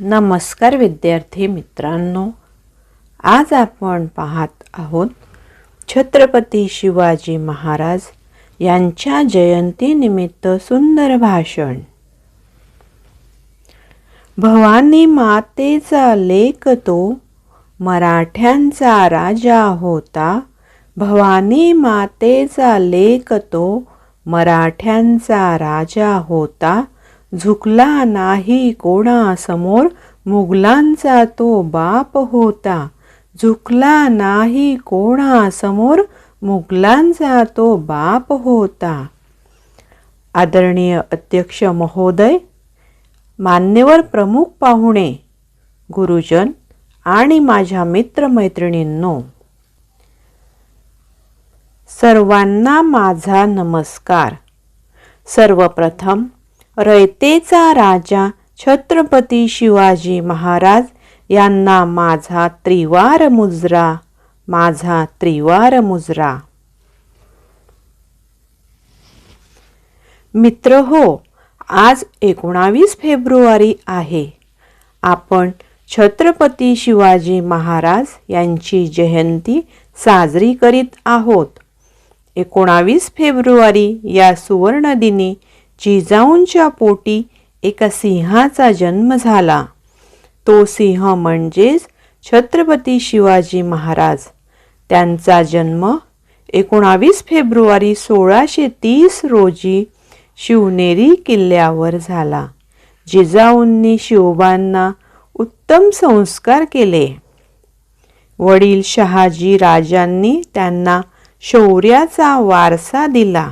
नमस्कार विद्यार्थी मित्रांनो आज आपण पाहत आहोत छत्रपती शिवाजी महाराज यांच्या जयंतीनिमित्त सुंदर भाषण. भवानी मातेचा लेख तो मराठ्यांचा राजा होता. भवानी मातेचा लेख तो मराठ्यांचा राजा होता. झुकला नाही कोणासमोर मुघलांचा तो बाप होता. झुकला नाही कोणासमोर मुघलांचा तो बाप होता. आदरणीय अध्यक्ष महोदय मान्यवर प्रमुख पाहुणे गुरुजन आणि माझ्या मित्रमैत्रिणींनो सर्वांना माझा नमस्कार. सर्वप्रथम रयतेचा राजा छत्रपती शिवाजी महाराज यांना माझा त्रिवार मुजरा माझा त्रिवार मुजरा. मित्र हो आज एकोणावीस फेब्रुवारी आहे. आपण छत्रपती शिवाजी महाराज यांची जयंती साजरी करीत आहोत. एकोणावीस फेब्रुवारी या सुवर्णदिनी जिजाऊंच्या पोटी एका सिंहाचा जन्म झाला. तो सिंह म्हणजेच छत्रपती शिवाजी महाराज. त्यांचा जन्म एकोणावीस फेब्रुवारी सोळाशे तीस रोजी शिवनेरी किल्ल्यावर झाला. जिजाऊंनी शिवबांना उत्तम संस्कार केले. वडील शहाजी राजांनी त्यांना शौर्याचा वारसा दिला.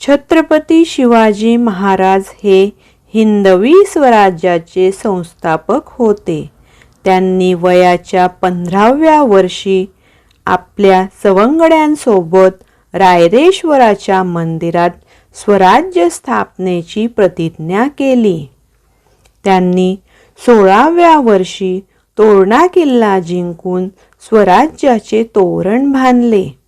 छत्रपती शिवाजी महाराज हे हिंदवी स्वराज्याचे संस्थापक होते. त्यांनी वयाच्या पंधराव्या वर्षी आपल्या सवंगड्यांसोबत रायरेश्वराच्या मंदिरात स्वराज्य स्थापनेची प्रतिज्ञा केली. त्यांनी सोळाव्या वर्षी तोरणा किल्ला जिंकून स्वराज्याचे तोरण बांधले.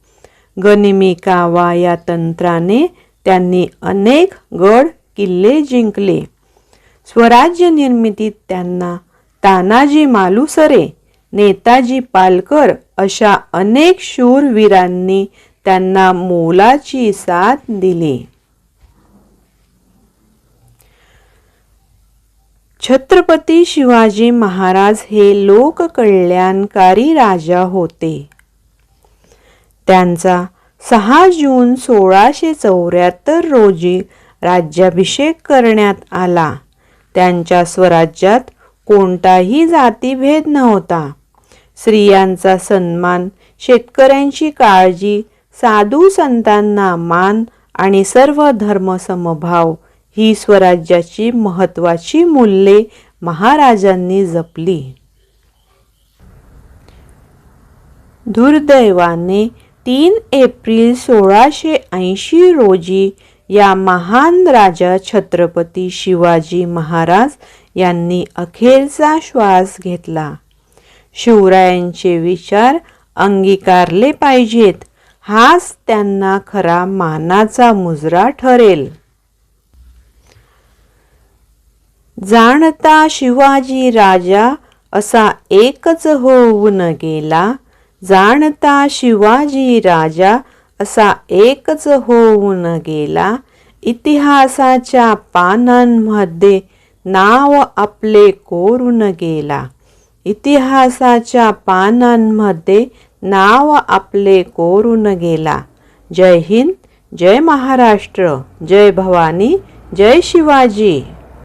गनिमी कावा या तंत्राने त्यांनी अनेक गड किल्ले जिंकले. स्वराज्य निर्मितीत त्यांना तानाजी मालुसरे नेताजी पालकर अशा अनेक शूरवीरांनी त्यांना मोलाची साथ दिली. छत्रपती शिवाजी महाराज हे लोककल्याणकारी राजा होते. त्यांचा सहा जून सोळाशे चौऱ्याहत्तर रोजी राज्याभिषेक करण्यात आला. त्यांच्या स्वराज्यात कोणताही जातीभेद नव्हता. स्त्रियांचा सन्मान शेतकऱ्यांची काळजी साधू संतांना मान आणि सर्व धर्म समभाव ही स्वराज्याची महत्त्वाची मूल्ये महाराजांनी जपली. दुर्दैवाने तीन एप्रिल सोळाशे ऐंशी रोजी या महान राजा छत्रपती शिवाजी महाराज यांनी अखेरचा श्वास घेतला. शिवरायांचे विचार अंगीकारले पाहिजेत हाच त्यांना खरा मानाचा मुजरा ठरेल. जाणता शिवाजी राजा असा एकच होऊन गेला जाणता शिवाजी राजा असा एकच होऊन गेला. इतिहासाच्या पानांमध्ये नाव आपले कोरून गेला. इतिहासाच्या पानांमध्ये नाव आपले कोरून गेला. जय हिंद जय महाराष्ट्र जय भवानी जय शिवाजी.